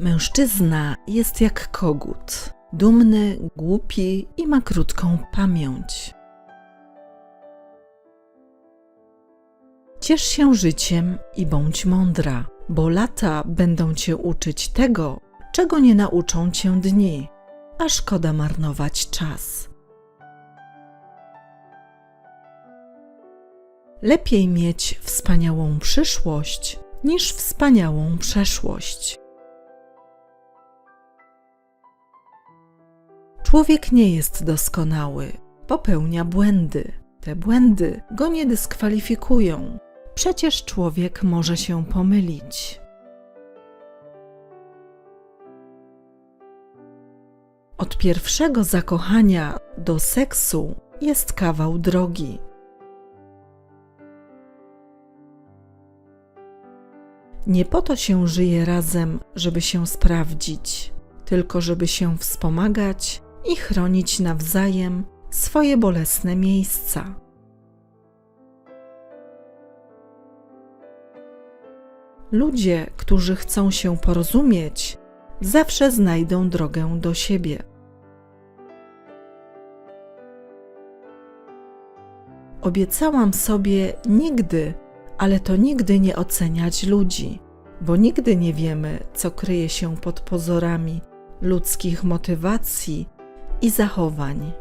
Mężczyzna jest jak kogut. Dumny, głupi i ma krótką pamięć. Ciesz się życiem i bądź mądra, bo lata będą cię uczyć tego, czego nie nauczą cię dni, a szkoda marnować czas. Lepiej mieć wspaniałą przyszłość niż wspaniałą przeszłość. Człowiek nie jest doskonały, popełnia błędy. Te błędy go nie dyskwalifikują. Przecież człowiek może się pomylić. Od pierwszego zakochania do seksu jest kawał drogi. Nie po to się żyje razem, żeby się sprawdzić, tylko żeby się wspomagać i chronić nawzajem swoje bolesne miejsca. Ludzie, którzy chcą się porozumieć, zawsze znajdą drogę do siebie. Obiecałam sobie nigdy, ale to nigdy nie oceniać ludzi, bo nigdy nie wiemy, co kryje się pod pozorami ludzkich motywacji i zachowań.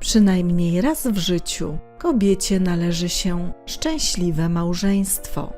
Przynajmniej raz w życiu kobiecie należy się szczęśliwe małżeństwo.